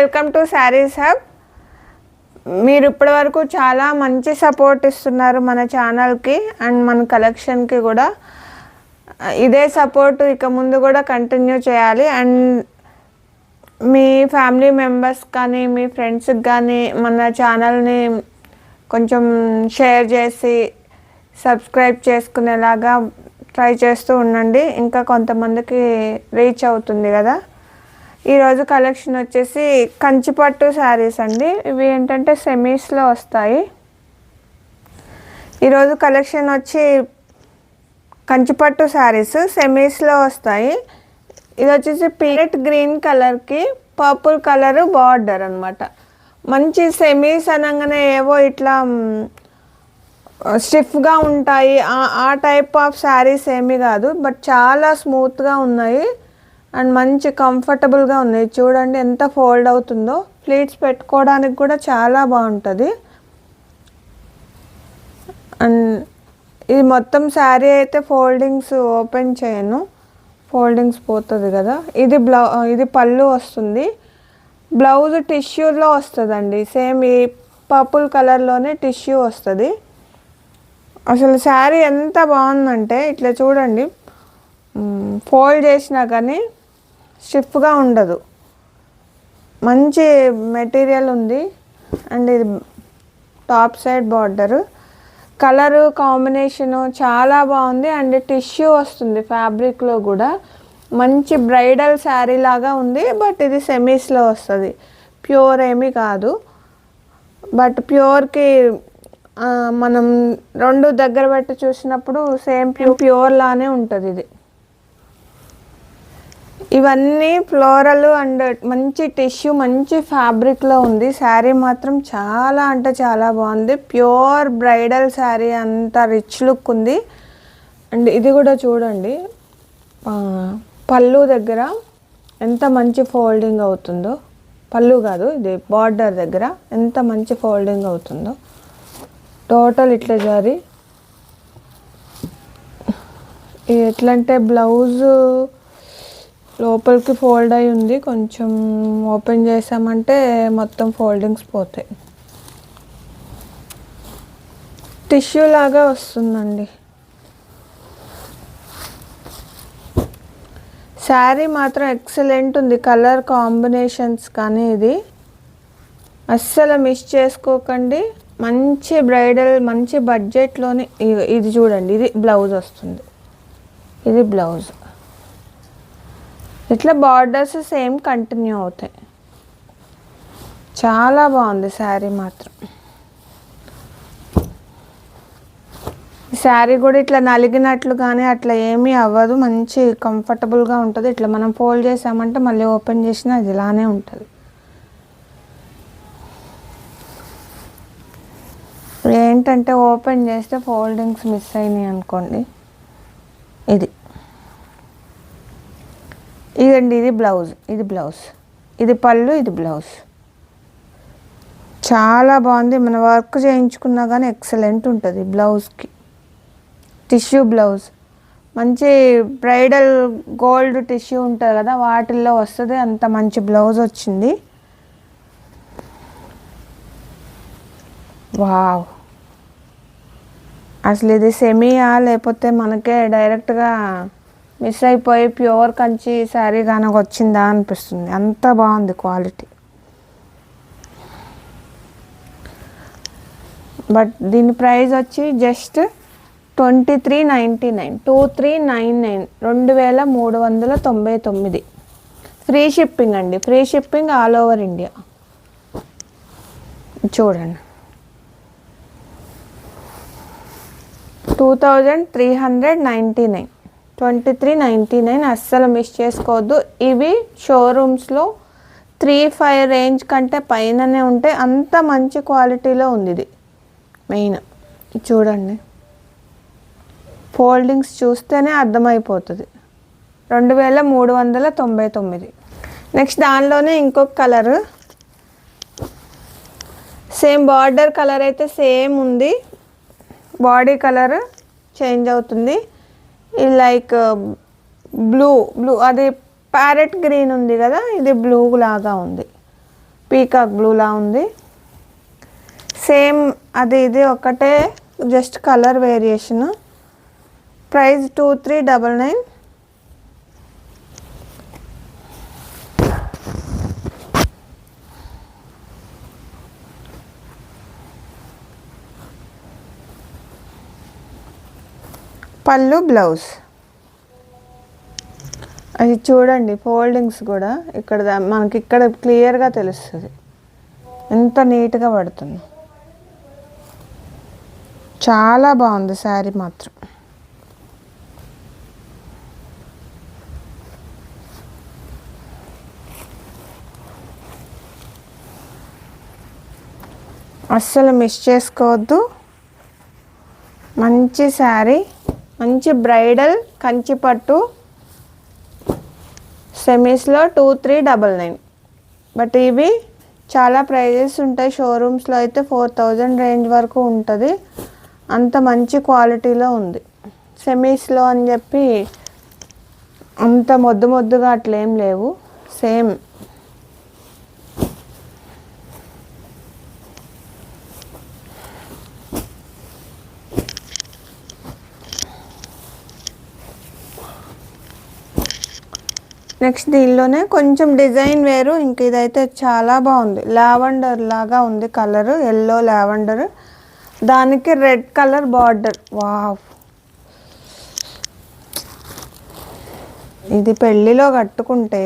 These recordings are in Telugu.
Welcome to saris hub. మీరు ఇప్పటి వరకు చాలా మంచి సపోర్ట్ ఇస్తున్నారు మన ఛానల్కి అండ్ మన కలెక్షన్కి కూడా. ఇదే సపోర్ట్ ఇక ముందు కూడా కంటిన్యూ చేయాలి. అండ్ మీ ఫ్యామిలీ మెంబర్స్ కానీ మీ ఫ్రెండ్స్కి కానీ మన ఛానల్ని కొంచెం షేర్ చేసి సబ్స్క్రైబ్ చేసుకునేలాగా ట్రై చేస్తూ ఉండండి. ఇంకా కొంతమందికి రీచ్ అవుతుంది కదా. ఈరోజు కలెక్షన్ వచ్చేసి కంచిపట్టు శారీస్ అండి. ఇవి ఏంటంటే సెమీస్లో వస్తాయి. ఈరోజు కలెక్షన్ వచ్చి కంచిపట్టు శారీస్ సెమీస్లో వస్తాయి. ఇది వచ్చేసి పీరెట్ గ్రీన్ కలర్కి పర్పుల్ కలర్ బార్డర్ అనమాట మంచి సెమీస్ అనగానే ఏవో ఇట్లా స్టిఫ్గా ఉంటాయి. ఆ- ఆ టైప్ ఆఫ్ శారీస్ ఏమీ కాదు. బట్ చాలా స్మూత్గా ఉన్నాయి. అండ్ మంచి కంఫర్టబుల్గా ఉన్నాయి. చూడండి ఎంత ఫోల్డ్ అవుతుందో. ప్లీట్స్ పెట్టుకోవడానికి కూడా చాలా బాగుంటుంది. అండ్ ఇది మొత్తం శారీ అయితే ఫోల్డింగ్స్ ఓపెన్ చేయను. ఫోల్డింగ్స్ పోతుంది కదా. ఇది బ్లౌ ఇది పళ్ళు వస్తుంది. బ్లౌజ్ టిష్యూలో వస్తుందండి. సేమ్ ఈ పర్పుల్ కలర్లోనే టిష్యూ వస్తుంది. అసలు శారీ ఎంత బాగుందంటే ఇట్లా చూడండి. ఫోల్డ్ చేసినా కానీ స్టిఫ్గా ఉండదు. మంచి మెటీరియల్ ఉంది. అండ్ ఇది top side border colour combination చాలా బాగుంది. అండ్ టిష్యూ వస్తుంది ఫ్యాబ్రిక్లో కూడా. మంచి బ్రైడల్ శారీ లాగా ఉంది. బట్ ఇది సెమీస్లో వస్తుంది. ప్యూర్ ఏమీ కాదు. బట్ ప్యూర్కి మనం రెండు దగ్గర పెట్టి చూసినప్పుడు సేమ్ ప్యూ ప్యూర్ లానే ఉంటుంది ఇది. ఇవన్నీ ఫ్లోరల్ అండ్ మంచి టిష్యూ మంచి ఫ్యాబ్రిక్లో ఉంది. శారీ మాత్రం చాలా అంటే చాలా బాగుంది. ప్యూర్ బ్రైడల్ శారీ అంత రిచ్ లుక్ ఉంది. అండ్ ఇది కూడా చూడండి. పళ్ళు దగ్గర ఎంత మంచి ఫోల్డింగ్ అవుతుందో. పళ్ళు కాదు ఇది బార్డర్ దగ్గర ఎంత మంచి ఫోల్డింగ్ అవుతుందో. టోటల్ ఇట్లా జారి. ఎట్లంటే ఎట్లా అంటే లోపలికి ఫోల్డ్ అయి ఉంది. కొంచెం ఓపెన్ చేసామంటే మొత్తం ఫోల్డింగ్స్ పోతాయి. టిష్యూ లాగా వస్తుందండి. శారీ మాత్రం ఎక్సలెంట్ ఉంది. కలర్ కాంబినేషన్స్ కానీ ఇది. అస్సలు మిస్ చేసుకోకండి. మంచి బ్రైడల్ మంచి బడ్జెట్లోని ఇది చూడండి. ఇది బ్లౌజ్ వస్తుంది. ఇది బ్లౌజ్. ఇట్లా బార్డర్స్ సేమ్ కంటిన్యూ అవుతాయి. చాలా బాగుంది శారీ మాత్రం. ఈ శారీ కూడా ఇట్లా నలిగినట్లు కానీ అట్లా ఏమీ అవ్వదు మంచి కంఫర్టబుల్గా ఉంటుంది. ఇట్లా మనం ఫోల్డ్ చేసామంటే మళ్ళీ ఓపెన్ చేసినా అది ఇలానే ఉంటుంది. ఏంటంటే ఓపెన్ చేస్తే ఫోల్డింగ్స్ మిస్ అయినాయి అనుకోండి. ఇది. ఇదండి ఇది బ్లౌజ్ ఇది బ్లౌజ్. ఇది పళ్ళు ఇది బ్లౌజ్. చాలా బాగుంది. మన వర్క్ చేయించుకున్నా కానీ ఎక్సలెంట్ ఉంటుంది బ్లౌజ్కి. Tissue blouse. మంచి బ్రైడల్ గోల్డ్ టిష్యూ ఉంటుంది కదా వాటిల్లో వస్తుంది. అంత మంచి బ్లౌజ్ వచ్చింది. వావ్. అసలు ఇది సెమీయా లేకపోతే మనకే డైరెక్ట్గా మిస్ అయిపోయి ప్యూర్ కంచి శారీ కనుక వచ్చిందా అనిపిస్తుంది. అంత బాగుంది క్వాలిటీ. బట్ దీని ప్రైస్ వచ్చి just twenty three ninety nine. Two three nine nine. రెండు వేల మూడు వందల తొంభై తొమ్మిది. ఫ్రీ షిప్పింగ్ అండి. Free shipping all over India. చూడండి. Two thousand three hundred ninety nine. Twenty three ninety nine అస్సలు మిస్ చేసుకోవద్దు. ఇవి షోరూమ్స్లో త్రీ ఫైవ్ రేంజ్ కంటే పైననే ఉంటే అంత మంచి క్వాలిటీలో ఉంది ఇది మెయిన్ చూడండి. ఫోల్డింగ్స్ చూస్తేనే అర్థమైపోతుంది. రెండు వేల మూడు వందల తొంభై తొమ్మిది. నెక్స్ట్ దానిలోనే ఇంకొక కలర్. సేమ్ బార్డర్ కలర్ అయితే సేమ్ ఉంది. బాడీ కలర్ చేంజ్ అవుతుంది. లైక్ బ్లూ బ్లూ అది ప్యారెట్ గ్రీన్ ఉంది కదా ఇది బ్లూ లాగా ఉంది. పీకాక్ బ్లూలా ఉంది. సేమ్ అది ఇది ఒకటే just colour variation. Price two three double nine. పళ్ళు బ్లౌజ్ అది చూడండి ఫోల్డింగ్స్ కూడా ఇక్కడ దా- మనకి ఇక్కడ క్లియర్గా తెలుస్తుంది. ఎంత నీట్గా పడుతుంది. చాలా బాగుంది శారీ మాత్రం. అస్సలు మిస్ చేసుకోవద్దు. మంచి శారీ. మంచి బ్రైడల్ కంచి పట్టు సెమీస్లో two three double nine. But ఇవి చాలా ప్రైజెస్ ఉంటాయి. షోరూమ్స్లో అయితే ఫోర్ థౌజండ్ రేంజ్ వరకు ఉంటుంది. అంత మంచి క్వాలిటీలో ఉంది. సెమీస్లో అని చెప్పి అంత మొద్దు మొద్దుగా అట్లేం లేవు. సేమ్. నెక్స్ట్ దీనిలోనే కొంచెం డిజైన్ వేరు ఇంక ఇదైతే చాలా బాగుంది. లావెండర్ లాగా ఉంది కలర్ ఎల్లో లావెండర్. దానికి రెడ్ కలర్ బార్డర్. వా ఇది పెళ్ళిలో కట్టుకుంటే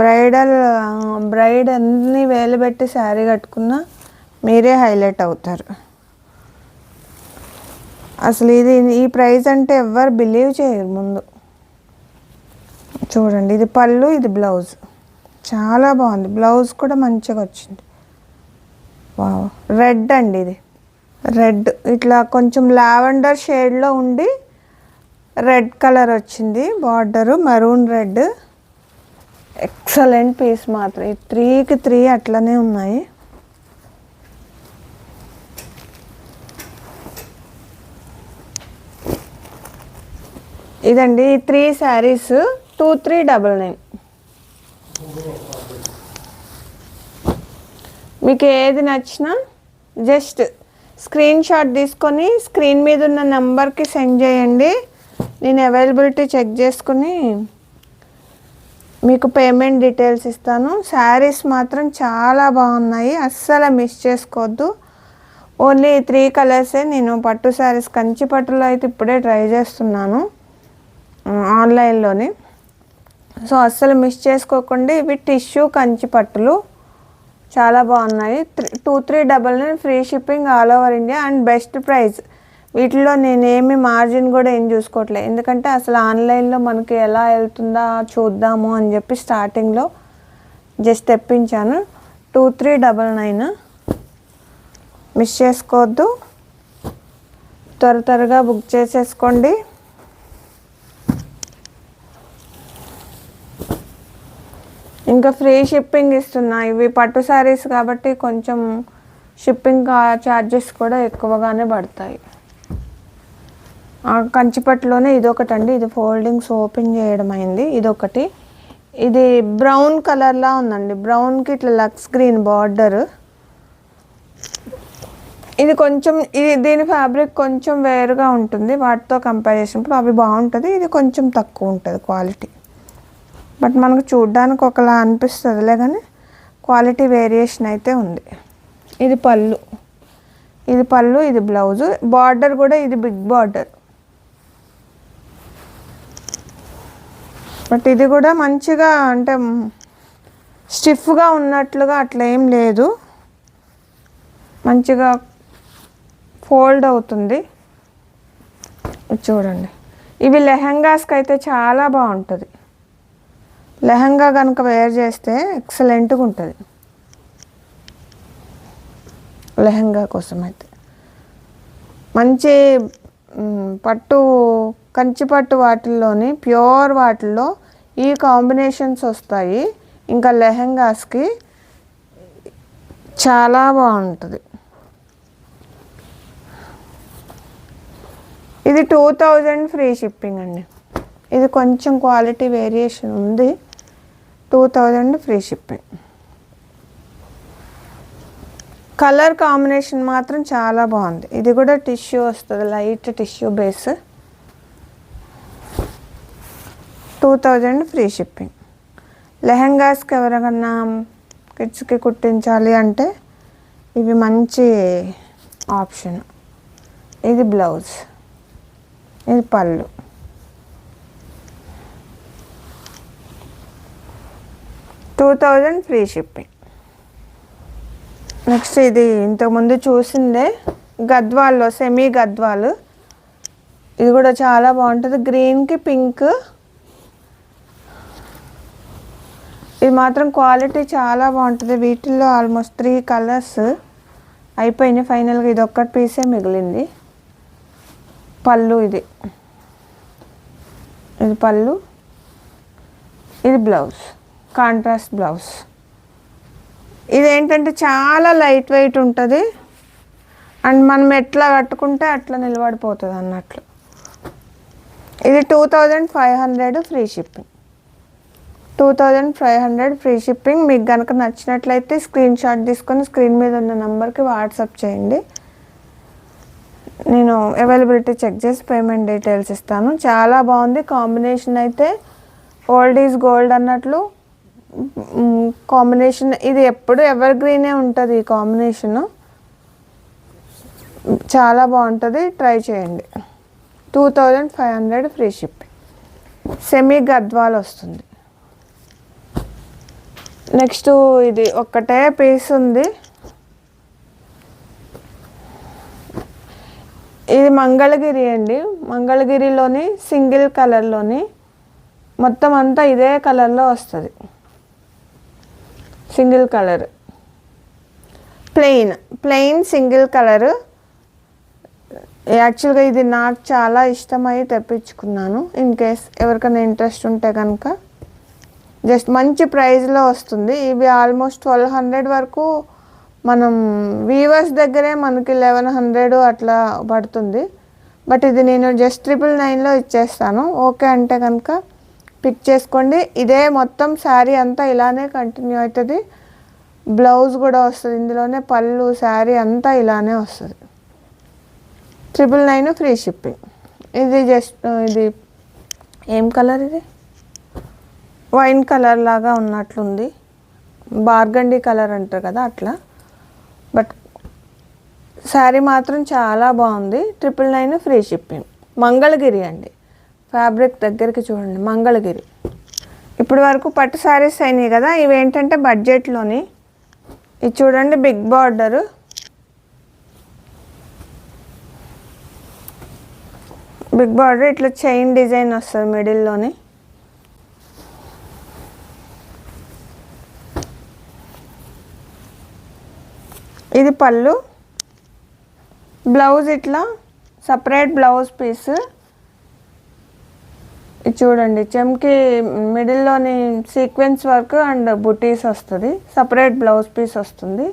బ్రైడల్ బ్రైడ్ అన్ని వేలు పెట్టి శారీ కట్టుకున్నా మీరే హైలైట్ అవుతారు. అసలు ఇది ఈ ప్రైస్ అంటే ఎవ్వరు బిలీవ్ చేయరు ముందు. చూడండి ఇది పళ్ళు ఇది బ్లౌజ్. చాలా బాగుంది. బ్లౌజ్ కూడా మంచిగా వచ్చింది. వావ్. రెడ్ అండి ఇది. రెడ్ ఇట్లా కొంచెం లావెండర్ షేడ్లో ఉండి రెడ్ కలర్ వచ్చింది. Border maroon red excellent piece మాత్రం. ఈ త్రీకి త్రీ అట్లనే ఉన్నాయి. ఇదండి ఈ three saris two three double nine మీకు ఏది నచ్చినా జస్ట్ స్క్రీన్ షాట్ తీసుకొని స్క్రీన్ మీద ఉన్న నెంబర్కి సెండ్ చేయండి. నేను అవైలబిలిటీ చెక్ చేసుకుని మీకు పేమెంట్ డీటెయిల్స్ ఇస్తాను. శారీస్ మాత్రం చాలా బాగున్నాయి. అస్సలు మిస్ చేసుకోవద్దు. ఓన్లీ త్రీ కలర్సే నేను పట్టు శారీస్ కంచి పట్టులో అయితే ఇప్పుడే ట్రై చేస్తున్నాను. ఆన్లైన్లోనే సో అస్సలు మిస్ చేసుకోకుండా. ఇవి టిష్యూ కంచి పట్టులు చాలా బాగున్నాయి. Three two three double nine free shipping all over India and best price. వీటిలో నేనేమి మార్జిన్ కూడా ఏం చూసుకోవట్లేదు ఎందుకంటే అసలు ఆన్లైన్లో మనకి ఎలా వెళ్తుందా చూద్దాము అని చెప్పి స్టార్టింగ్లో జస్ట్ తెప్పించాను. Two three double nine. Miss చేసుకోవద్దు. త్వర త్వరగా బుక్ చేసేసుకోండి. ఇంకా ఫ్రీ షిప్పింగ్ ఇస్తున్నా. ఇవి పట్టు శారీస్ కాబట్టి కొంచెం షిప్పింగ్ ఛార్జెస్ కూడా ఎక్కువగానే పడతాయి. ఆ కంచిపట్టులోనే ఇదొకటి అండి ఇది ఫోల్డింగ్స్ ఓపెన్ చేయడం అయింది. ఇదొకటి. ఇది బ్రౌన్ కలర్లా ఉందండి. బ్రౌన్కి ఇట్లా లక్స్ గ్రీన్ బార్డర్. ఇది కొంచెం ఇది దీని ఫ్యాబ్రిక్ కొంచెం వేరుగా ఉంటుంది. వాటితో కంపేర్ చేసినప్పుడు అవి బాగుంటుంది. ఇది కొంచెం తక్కువ ఉంటుంది క్వాలిటీ. బట్ మనకు చూడ్డానికి ఒకలా అనిపిస్తుందిలే కానీ క్వాలిటీ వేరియేషన్ అయితే ఉంది. ఇది పళ్ళు. ఇది పళ్ళు ఇది బ్లౌజు బార్డర్ కూడా ఇది బిగ్ బార్డర్. బట్ ఇది కూడా మంచిగా అంటే స్టిఫ్గా ఉన్నట్లుగా అట్లా ఏం లేదు. మంచిగా ఫోల్డ్ అవుతుంది. చూడండి. ఇవి లెహంగాస్కి అయితే చాలా బాగుంటుంది. లెహంగా కనుక వేర్ చేస్తే ఎక్సలెంట్గా ఉంటుంది. లెహంగా కోసం అయితే. మంచి పట్టు కంచి పట్టు వాటిల్లోని ప్యూర్ వాటిల్లో ఈ కాంబినేషన్స్ వస్తాయి. ఇంకా లెహంగాస్కి చాలా బాగుంటుంది. ఇది టూ థౌజండ్ ఫ్రీ షిప్పింగ్ అండి. ఇది కొంచెం క్వాలిటీ వేరియేషన్ ఉంది. Two thousand free shipping. Colour combination మాత్రం చాలా బాగుంది. ఇది కూడా టిష్యూ వస్తుంది light tissue base. Two thousand free shipping. లెహంగాస్కి ఎవరికన్నా కిడ్స్కి కుట్టించాలి అంటే ఇవి మంచి ఆప్షన్. ఇది బ్లౌజ్. ఇది పళ్ళు. Two thousand free shipping. Next ఇది ఇంతకుముందు చూసిందే గద్వాల్లో సెమీ గద్వాలు. ఇది కూడా చాలా బాగుంటుంది. గ్రీన్కి పింక్. ఇది మాత్రం క్వాలిటీ చాలా బాగుంటుంది. వీటిల్లో ఆల్మోస్ట్ త్రీ కలర్స్ అయిపోయినాయి ఫైనల్గా. ఇది ఒక్కటి పీసే మిగిలింది. పళ్ళు ఇది. ఇది పళ్ళు. ఇది బ్లౌజ్. కాంట్రాస్ట్ బ్లౌజ్ ఇది ఏంటంటే చాలా లైట్ వెయిట్ ఉంటుంది. అండ్ మనం ఎట్లా కట్టుకుంటే అట్లా నిలబడిపోతుంది అన్నట్లు. ఇది two thousand five hundred free shipping two thousand five hundred free shipping మీకు కనుక నచ్చినట్లయితే స్క్రీన్ షాట్ తీసుకొని స్క్రీన్ మీద ఉన్న నెంబర్కి వాట్సాప్ చేయండి. నేను అవైలబిలిటీ చెక్ చేసి పేమెంట్ డీటెయిల్స్ ఇస్తాను. చాలా బాగుంది. కాంబినేషన్ అయితే ఓల్డ్ ఈజ్ గోల్డ్ అన్నట్లు కాంబినేషన్ ఇది ఎప్పుడు ఎవర్ గ్రీనే ఉంటుంది ఈ కాంబినేషన్ చాలా బాగుంటుంది ట్రై చేయండి. Two thousand five hundred free shipping semi Gadwal వస్తుంది. నెక్స్ట్ ఇది ఒక్కటే పీస్ ఉంది. ఇది మంగళగిరి అండి. మంగళగిరిలోని సింగిల్ కలర్లోని మొత్తం అంతా ఇదే కలర్లో వస్తుంది. Single colour. Plain plain single colour. యాక్చువల్గా ఇది నాకు చాలా ఇష్టమై తెప్పించుకున్నాను. ఇన్ కేస్ ఎవరికైనా ఇంట్రెస్ట్ ఉంటే కనుక జస్ట్ మంచి ప్రైస్లో వస్తుంది. ఇవి ఆల్మోస్ట్ ట్వెల్వ్ హండ్రెడ్ వరకు మనం వీవర్స్ దగ్గరే మనకి లెవెన్ హండ్రెడ్ అట్లా పడుతుంది. బట్ ఇది నేను జస్ట్ ట్రిపుల్ నైన్లో ఇచ్చేస్తాను. ఓకే అంటే కనుక పిక్ చేసుకోండి. ఇదే మొత్తం శారీ అంతా ఇలానే కంటిన్యూ అవుతుంది. బ్లౌజ్ కూడా వస్తుంది. ఇందులోనే పళ్ళు శారీ అంతా ఇలానే వస్తుంది. ట్రిపుల్ నైన్ ఫ్రీ షిప్పింగ్ ఇది జస్ట్ ఇది ఏం కలర్ ఇది? వైన్ కలర్ లాగా ఉన్నట్లుంది. బార్గండి కలర్ అంటారు కదా అట్లా. బట్ శారీ మాత్రం చాలా బాగుంది. Triple nine free shipping Mangalagiri అండి. ఫ్యాబ్రిక్ దగ్గరికి చూడండి మంగళగిరి. ఇప్పటి వరకు పట్టు శారీస్ అయినాయి కదా ఇవి ఏంటంటే బడ్జెట్లోని. ఇది చూడండి బిగ్ బార్డరు. బిగ్ బార్డర్ ఇట్లా చైన్ డిజైన్ వస్తుంది మిడిల్లోని. ఇది పళ్ళు. బ్లౌజ్ ఇట్లా సపరేట్ బ్లౌజ్ పీస్. చూడండి చెమ్కి మిడిల్లోని సీక్వెన్స్ వర్క్ అండ్ బుటీస్ వస్తుంది. సపరేట్ బ్లౌజ్ పీస్ వస్తుంది.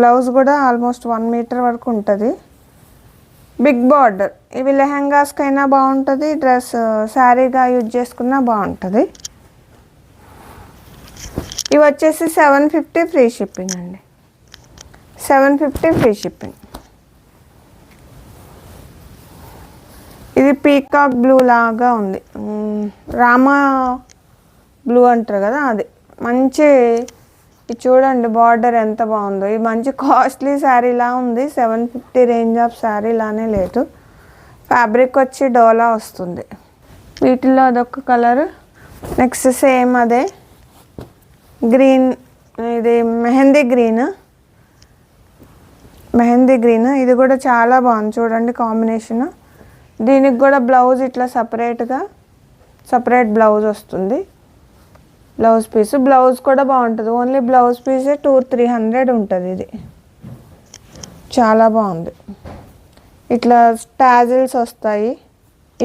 బ్లౌజ్ కూడా ఆల్మోస్ట్ వన్ మీటర్ వరకు ఉంటుంది. బిగ్ బార్డర్ ఇవి లెహంగాస్కైనా బాగుంటుంది డ్రెస్ శారీగా యూజ్ చేసుకున్నా బాగుంటుంది. ఇవి వచ్చేసి సెవెన్ ఫిఫ్టీ ఫ్రీ షిప్పింగ్ అండి. Seven fifty free shipping. ఇది పీకాక్ బ్లూ లాగా ఉంది. రామా బ్లూ అంటారు కదా అది. మంచి ఇది చూడండి బార్డర్ ఎంత బాగుందో. ఇది మంచి కాస్ట్లీ శారీలా ఉంది. Seven fifty range of sari లానే లేదు. ఫ్యాబ్రిక్ వచ్చి డోలా వస్తుంది. వీటిల్లో అదొక కలర్. నెక్స్ట్ సేమ్ అదే. గ్రీన్ ఇది మెహందీ గ్రీన్. మెహందీ గ్రీన్. ఇది కూడా చాలా బాగుంది. చూడండి కాంబినేషన్. దీనికి కూడా బ్లౌజ్ ఇట్లా సపరేట్గా సపరేట్ బ్లౌజ్ వస్తుంది. బ్లౌజ్ పీస్ బ్లౌజ్ కూడా బాగుంటుంది. ఓన్లీ బ్లౌజ్ పీసే టూ త్రీ హండ్రెడ్ ఉంటుంది ఇది. చాలా బాగుంది. ఇట్లా టాజిల్స్ వస్తాయి.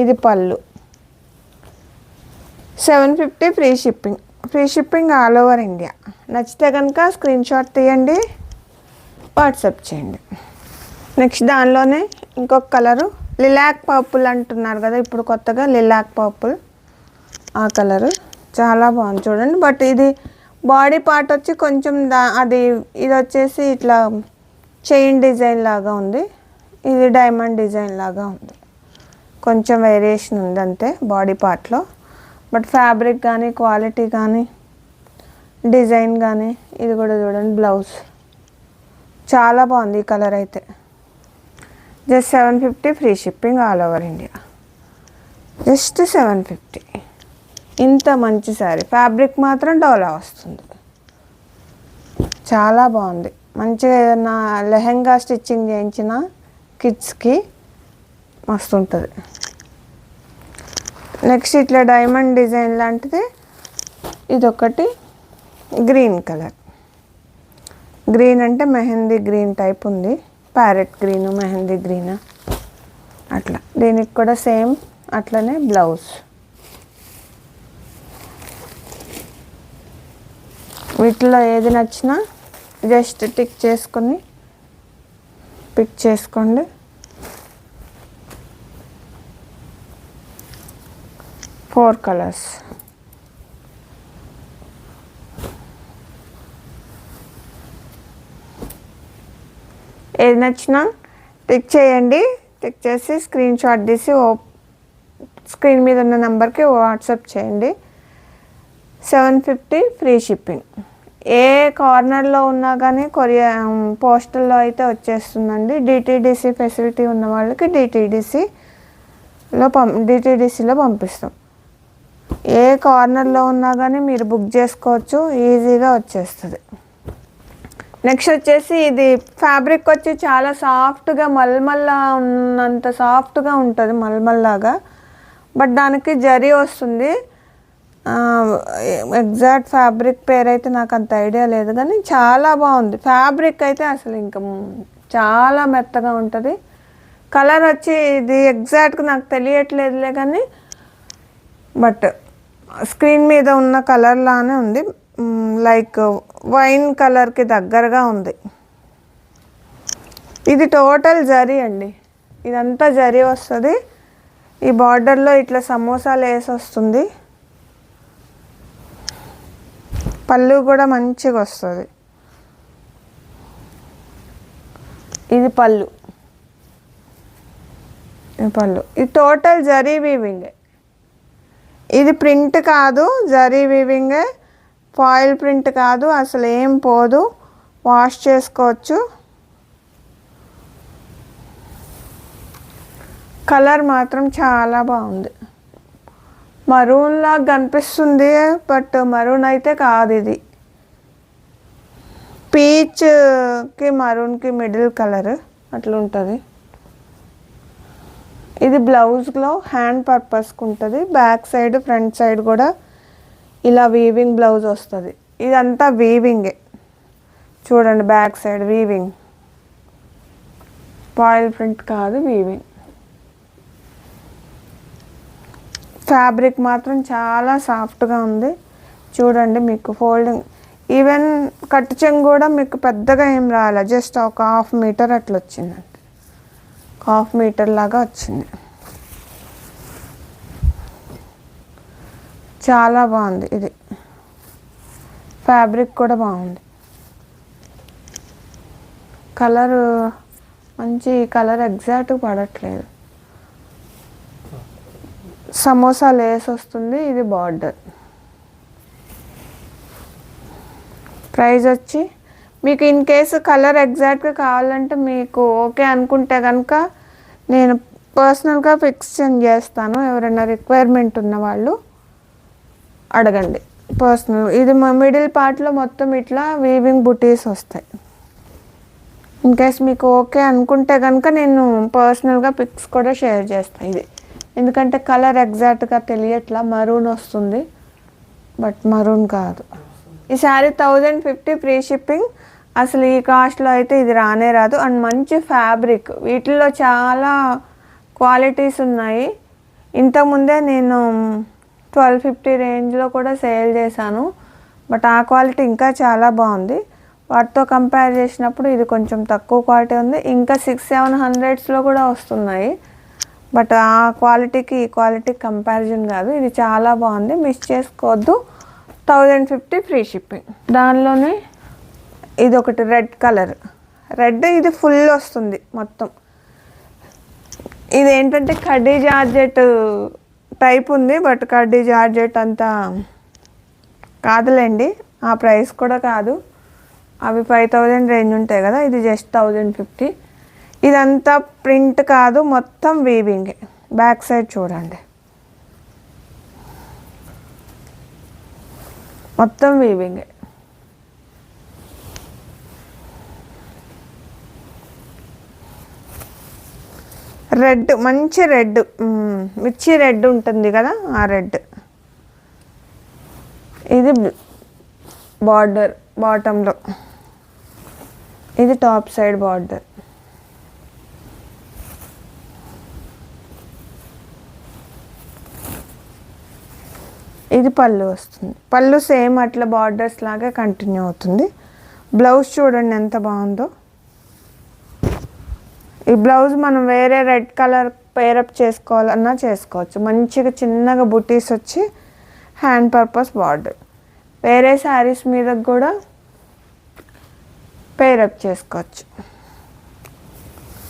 ఇది పళ్ళు. Seven fifty free shipping. Free shipping all over India. నచ్చితే కనుక స్క్రీన్ షాట్ తీయండి. వాట్సాప్ చేయండి. నెక్స్ట్ దానిలోనే ఇంకొక కలరు. లిలాక్ పర్పుల్ అంటున్నారు కదా ఇప్పుడు కొత్తగా లిలాక్ పర్పుల్. ఆ కలరు చాలా బాగుంది చూడండి. బట్ ఇది బాడీ పార్ట్ వచ్చి కొంచెం దా అది ఇది వచ్చేసి ఇట్లా చైన్ డిజైన్ లాగా ఉంది. ఇది డైమండ్ డిజైన్ లాగా ఉంది. కొంచెం వేరియేషన్ ఉంది అంతే బాడీ పార్ట్లో బట్ ఫ్యాబ్రిక్ కానీ క్వాలిటీ కానీ డిజైన్ కానీ ఇది కూడా చూడండి బ్లౌజ్. చాలా బాగుంది ఈ కలర్ అయితే. Just seven fifty free shipping all over India. Just seven fifty. ఇంత మంచి శారీ. ఫ్యాబ్రిక్ మాత్రం డోలా వస్తుంది. చాలా బాగుంది. మంచిగా ఏదైనా లెహెంగా స్టిచ్చింగ్ చేయించిన కిడ్స్కి మస్తు ఉంటుంది నెక్స్ట్ ఇట్లా డైమండ్ డిజైన్ లాంటిది. ఇదొకటి గ్రీన్ కలర్. గ్రీన్ అంటే మెహందీ గ్రీన్ టైప్ ఉంది. Parrot green mehndi green? అట్లా. దీనికి కూడా సేమ్ అట్లనే బ్లౌజ్. వీటిలో ఏది నచ్చినా జస్ట్ టిక్ చేసుకొని పిక్ చేసుకోండి. Four colours. ఏది నచ్చినా టిక్ చేయండి. టిక్ చేసి స్క్రీన్ షాట్ తీసి ఓ స్క్రీన్ మీద ఉన్న నెంబర్కి వాట్సాప్ చేయండి. సెవెన్ ఫిఫ్టీ ఫ్రీ షిప్పింగ్ ఏ కార్నర్లో ఉన్నా కానీ కొరియా పోస్టల్లో అయితే వచ్చేస్తుందండి. డిటీడీసీ ఫెసిలిటీ ఉన్న వాళ్ళకి డిటీడీసీలో పం డిటీడీసీలో పంపిస్తాం. ఏ కార్నర్లో ఉన్నా కానీ మీరు బుక్ చేసుకోవచ్చు. ఈజీగా వచ్చేస్తుంది. నెక్స్ట్ వచ్చేసి ఇది ఫ్యాబ్రిక్ వచ్చి చాలా సాఫ్ట్గా మల్మల్లా ఉన్నంత సాఫ్ట్గా ఉంటుంది మల్మల్లాగా. బట్ దానికి జరీ వస్తుంది. ఎగ్జాక్ట్ ఫ్యాబ్రిక్ పేరు అయితే నాకు అంత ఐడియా లేదు కానీ చాలా బాగుంది. ఫ్యాబ్రిక్ అయితే అసలు ఇంకా చాలా మెత్తగా ఉంటుంది. కలర్ వచ్చి ఇది ఎగ్జాక్ట్గా నాకు తెలియట్లేదులే కానీ బట్ స్క్రీన్ మీద ఉన్న కలర్లానే ఉంది. లైక్ వైన్ కలర్కి దగ్గరగా ఉంది. ఇది టోటల్ జరీ అండి. ఇదంతా జరీ వస్తుంది. ఈ బార్డర్లో ఇట్లా సమోసాలు వేసి వస్తుంది. పళ్ళు కూడా మంచిగా వస్తుంది. ఇది పళ్ళు. పళ్ళు. ఇది టోటల్ జరీ వీవింగే ఇది ప్రింట్ కాదు జరీ వీవింగే ఫాయిల్ ప్రింట్ కాదు అసలు ఏం పోదు. వాష్ చేసుకోవచ్చు. కలర్ మాత్రం చాలా బాగుంది. మరూన్లా కనిపిస్తుంది బట్ మరూన్ అయితే కాదు ఇది. పీచ్కి మరూన్కి మిడిల్ కలర్ అట్లా ఉంటుంది ఇది బ్లౌజ్లో హ్యాండ్ పర్పస్కి ఉంటుంది బ్యాక్ సైడ్ ఫ్రంట్ సైడ్ కూడా ఇలా వీవింగ్ బ్లౌజ్ వస్తుంది. ఇదంతా వీవింగే చూడండి back side weaving foil print కాదు వీవింగ్ ఫ్యాబ్రిక్ మాత్రం చాలా సాఫ్ట్గా ఉంది. చూడండి మీకు ఫోల్డింగ్ ఈవెన్ కట్టు చెంగు కూడా మీకు పెద్దగా ఏం రాలే. జస్ట్ ఒక హాఫ్ మీటర్ అట్లా వచ్చిందండి హాఫ్ మీటర్ లాగా వచ్చింది. చాలా బాగుంది ఇది. ఫ్యాబ్రిక్ కూడా బాగుంది. కలర్ మంచి కలర్ ఎగ్జాక్ట్ పడట్లేదు. సమోసా లేస్ వస్తుంది ఇది బార్డర్ ప్రైజ్ వచ్చి మీకు ఇన్ కేసు కలర్ ఎగ్జాక్ట్గా కావాలంటే మీకు ఓకే అనుకుంటే కనుక నేను పర్సనల్గా ఫిక్స్ చేస్తాను. ఎవరైనా రిక్వైర్మెంట్ ఉన్న వాళ్ళు అడగండి. పర్సనల్ ఇది మా మిడిల్ పార్ట్లో మొత్తం ఇట్లా వీవింగ్ బుటీస్ వస్తాయి. ఇన్కేస్ మీకు ఓకే అనుకుంటే కనుక నేను పర్సనల్గా పిక్స్ కూడా షేర్ చేస్తాను ఇది. ఎందుకంటే కలర్ ఎగ్జాక్ట్గా తెలియట్లా మరూన్ వస్తుంది. బట్ మరూన్ కాదు. ఈ sari thousand fifty free shipping అసలు ఈ కాస్ట్లో అయితే ఇది రానే రాదు. అండ్ మంచి ఫ్యాబ్రిక్ వీటిల్లో చాలా క్వాలిటీస్ ఉన్నాయి. ఇంతకుముందే నేను ట్వెల్వ్ ఫిఫ్టీ రేంజ్లో కూడా సేల్ చేశాను. బట్ ఆ క్వాలిటీ ఇంకా చాలా బాగుంది. వాటితో కంపేర్ చేసినప్పుడు ఇది కొంచెం తక్కువ క్వాలిటీ ఉంది. ఇంకా సిక్స్ సెవెన్ హండ్రెడ్స్లో కూడా వస్తున్నాయి. బట్ ఆ క్వాలిటీకి ఈ క్వాలిటీ కంపారిజన్ కాదు. ఇది చాలా బాగుంది. మిస్ చేసుకోవద్దు. Thousand fifty free shipping. దానిలోనే ఇది ఒకటి రెడ్ కలర్. రెడ్ ఇది ఫుల్ వస్తుంది మొత్తం. ఇది ఏంటంటే కడీ జార్జెట్ టైప్ ఉంది బట్ కడ్డీ జార్జెట్ అంతా కాదులేండి. ఆ ప్రైస్ కూడా కాదు. అవి ఫైవ్ థౌజండ్ రేంజ్ ఉంటాయి కదా ఇది జస్ట్ థౌజండ్ ఫిఫ్టీ. ఇదంతా ప్రింట్ కాదు మొత్తం వీవింగ్. బ్యాక్ సైడ్ చూడండి. మొత్తం వీవింగే. రెడ్ మంచి రెడ్. మిర్చి రెడ్ ఉంటుంది కదా ఆ రెడ్. ఇది బార్డర్ బాటంలో. ఇది టాప్ సైడ్ బార్డర్. ఇది పళ్ళు వస్తుంది. పళ్ళు సేమ్ అట్లా బార్డర్స్ లాగా కంటిన్యూ అవుతుంది. బ్లౌజ్ చూడండి ఎంత బాగుందో. ఈ బ్లౌజ్ మనం వేరే రెడ్ కలర్ పేరప్ చేసుకోవాలన్నా చేసుకోవచ్చు. మంచిగా చిన్నగా బుటీస్ వచ్చి హ్యాండ్ పర్పస్ బార్డర్ వేరే శారీస్ మీద కూడా పేరప్ చేసుకోవచ్చు.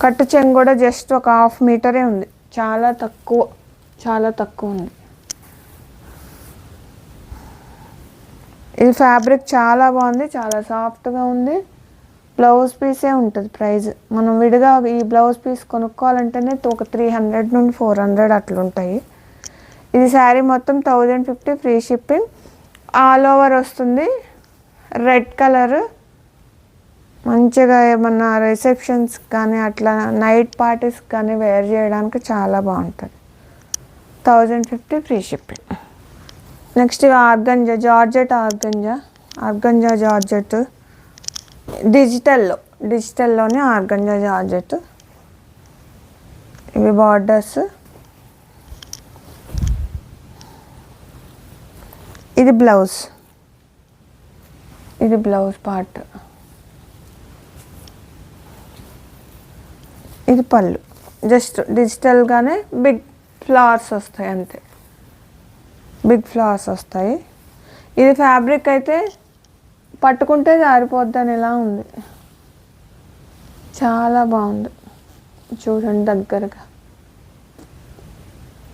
కట్టు చెంగు కూడా జస్ట్ ఒక హాఫ్ మీటరే ఉంది. చాలా తక్కువ చాలా తక్కువ ఉంది. ఇది ఫ్యాబ్రిక్ చాలా బాగుంది చాలా సాఫ్ట్గా ఉంది. బ్లౌజ్ పీసే ఉంటుంది ప్రైస్ మనం విడిగా ఈ బ్లౌజ్ పీస్ కొనుక్కోవాలంటేనే ఒక త్రీ హండ్రెడ్ నుండి ఫోర్ హండ్రెడ్ అట్లుంటాయి. ఇది శారీ మొత్తం thousand fifty free shipping all over వస్తుంది. రెడ్ కలర్ మంచిగా ఏమన్నా రిసెప్షన్స్ కానీ అట్లా నైట్ పార్టీస్ కానీ వేర్ చేయడానికి చాలా బాగుంటుంది. Thousand fifty free shipping next organza georgette organza. Organza georgette. డిజిటల్లో డిజిటల్లోనే ఆర్గంజా జార్జెట్ ఇవి బార్డర్స్ ఇది బ్లౌజ్ ఇది బ్లౌజ్ పార్ట్ ఇది పళ్ళు. జస్ట్ డిజిటల్గానే బిగ్ ఫ్లవర్స్ వస్తాయి అంతే. బిగ్ ఫ్లవర్స్ వస్తాయి. ఇది ఫ్యాబ్రిక్ అయితే పట్టుకుంటే జారిపోద్దని ఇలా ఉంది? చాలా బాగుంది. చూడండి దగ్గరగా.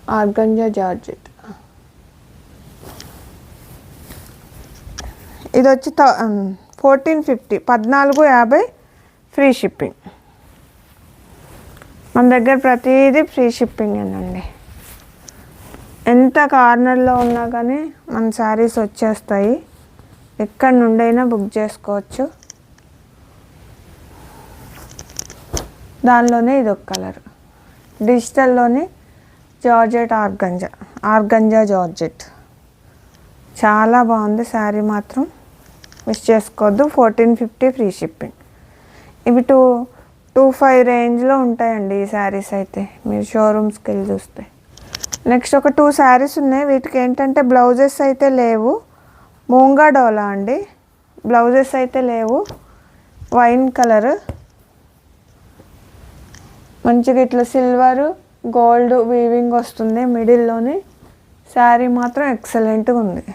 Organza georgette. ఇది వచ్చి ఫోర్టీన్ ఫిఫ్టీ పద్నాలుగు యాభై ఫ్రీ షిప్పింగ్. మన దగ్గర ప్రతిదీ ఫ్రీ షిప్పింగ్ అండి. ఎంత కార్నర్లో ఉన్నా కానీ మన శారీస్ వచ్చేస్తాయి. ఎక్కడి నుండైనా బుక్ చేసుకోవచ్చు. దానిలోనే ఇది ఒక కలర్. డిజిటల్లోనే జార్జెట్ ఆర్గంజా ఆర్గంజా జార్జెట్. చాలా బాగుంది శారీ మాత్రం. మిస్ చేసుకోవద్దు. Fourteen fifty free shipping. ఇవి టూ టూ ఫైవ్ రేంజ్లో ఉంటాయండి ఈ శారీస్ అయితే. మీరు షోరూమ్స్కి వెళ్ళి చూస్తే. నెక్స్ట్ ఒక టూ శారీస్ ఉన్నాయి. వీటికి ఏంటంటే బ్లౌజెస్ అయితే లేవు. మూంగా డోలా అండి. బ్లౌజెస్ అయితే లేవు. Wine colour. మంచిగా ఇట్లా సిల్వర్ గోల్డ్ వీవింగ్ వస్తుంది మిడిల్లోని. శారీ మాత్రం ఎక్సలెంట్గా ఉంది.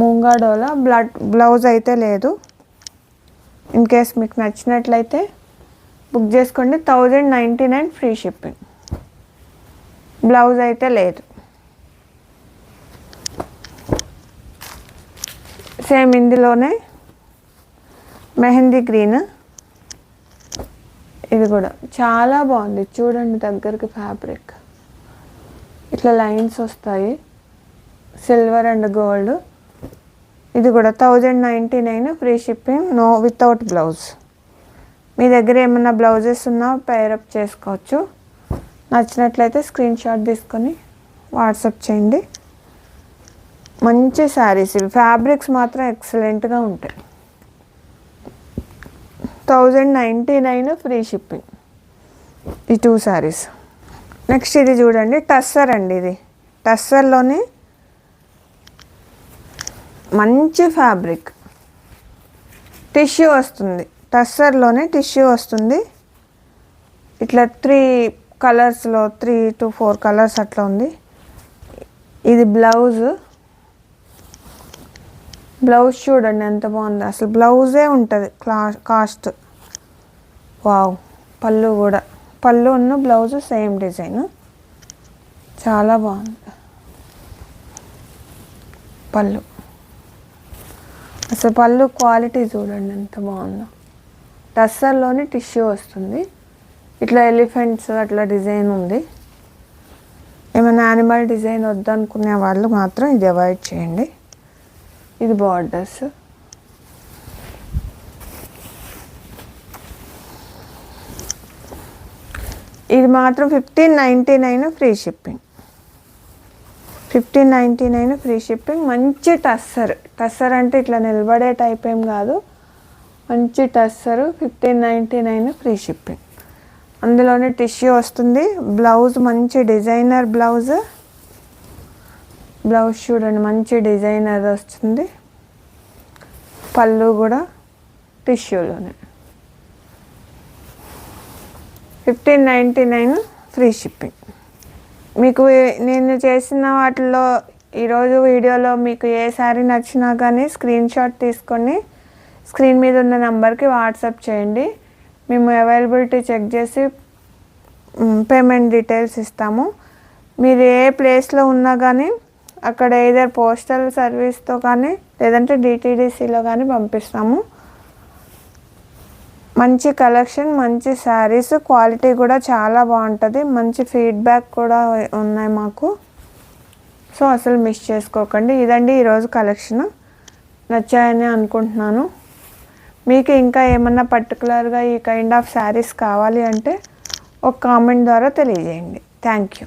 మూంగా డోలా. బ్లడ్ బ్లౌజ్ అయితే లేదు. ఇన్ కేస్ మీకు నచ్చినట్లయితే బుక్ చేసుకోండి. Thousand ninety nine free shipping. Blouse అయితే లేదు. సేమ్ ఇందులోనే మెహందీ గ్రీన్. ఇది కూడా చాలా బాగుంది. చూడండి దగ్గరికి ఫ్యాబ్రిక్. ఇట్లా లైన్స్ వస్తాయి. Silver and gold. ఇది కూడా thousand ninety nine free shipping no without blouse. మీ దగ్గర ఏమైనా బ్లౌజెస్ ఉన్నా పేరప్ చేసుకోవచ్చు. నచ్చినట్లయితే స్క్రీన్ షాట్ తీసుకొని వాట్సాప్ చేయండి. మంచి శారీస్. ఇవి ఫ్యాబ్రిక్స్ మాత్రం ఎక్సలెంట్గా ఉంటాయి. Thousand ninety nine free shipping. ఈ టూ శారీస్. నెక్స్ట్ ఇది చూడండి టస్సర్ అండి ఇది. టస్సర్లోని మంచి ఫ్యాబ్రిక్. టిష్యూ వస్తుంది. టస్సర్లోనే టిష్యూ వస్తుంది. ఇట్లా త్రీ కలర్స్లో త్రీ టు ఫోర్ కలర్స్ అట్లా ఉంది. ఇది బ్లౌజ్. బ్లౌజ్ చూడండి ఎంత బాగుంది. అసలు బ్లౌజే ఉంటుంది క్లా కాస్ట్. వావ్ పళ్ళు కూడా. పళ్ళు ఉన్న బ్లౌజ్ సేమ్ డిజైన్. చాలా బాగుంది. పళ్ళు. అసలు పళ్ళు క్వాలిటీ చూడండి ఎంత బాగుందో. టస్సర్లోని టిష్యూ వస్తుంది. ఇట్లా ఎలిఫెంట్స్ అట్లా డిజైన్ ఉంది. ఏమైనా యానిమల్ డిజైన్ వద్దనుకునే వాళ్ళు మాత్రం ఇది అవాయిడ్ చేయండి. ఇది బార్డర్స్ ఇది మాత్రం fifteen ninety nine free shipping fifteen ninety nine free shipping మంచి టస్సర్. టస్సర్ అంటే ఇట్లా నిలబడే టైప్ ఏం కాదు. మంచి tussar fifteen ninety nine free shipping అందులోనే టిష్యూ వస్తుంది. బ్లౌజ్ మంచి డిజైనర్ బ్లౌజ్ బ్లౌజ్ చూడండి మంచి డిజైన్ అది వస్తుంది. పళ్ళు కూడా టిష్యూలోనే. Fifteen ninety nine free shipping. మీకు నేను చేసిన వాటిలో ఈరోజు వీడియోలో మీకు ఏ శారీ నచ్చినా కానీ స్క్రీన్ షాట్ తీసుకొని స్క్రీన్ మీద ఉన్న నెంబర్కి వాట్సాప్ చేయండి. మేము అవైలబిలిటీ చెక్ చేసి పేమెంట్ డీటెయిల్స్ ఇస్తాము. మీరు ఏ ప్లేస్లో ఉన్నా కానీ అక్కడ ఏదైనా పోస్టల్ సర్వీస్తో కానీ లేదంటే డిటీడీసీలో కానీ పంపిస్తాము. మంచి కలెక్షన్ మంచి శారీస్ క్వాలిటీ కూడా చాలా బాగుంటుంది. మంచి ఫీడ్బ్యాక్ కూడా ఉన్నాయి మాకు. సో అసలు మిస్ చేసుకోకండి. ఇదండి ఈరోజు కలెక్షన్ నచ్చాయని అనుకుంటున్నాను. మీకు ఇంకా ఏమన్నా పర్టికులర్గా ఈ కైండ్ ఆఫ్ శారీస్ కావాలి అంటే ఒక కామెంట్ ద్వారా తెలియజేయండి. Thank you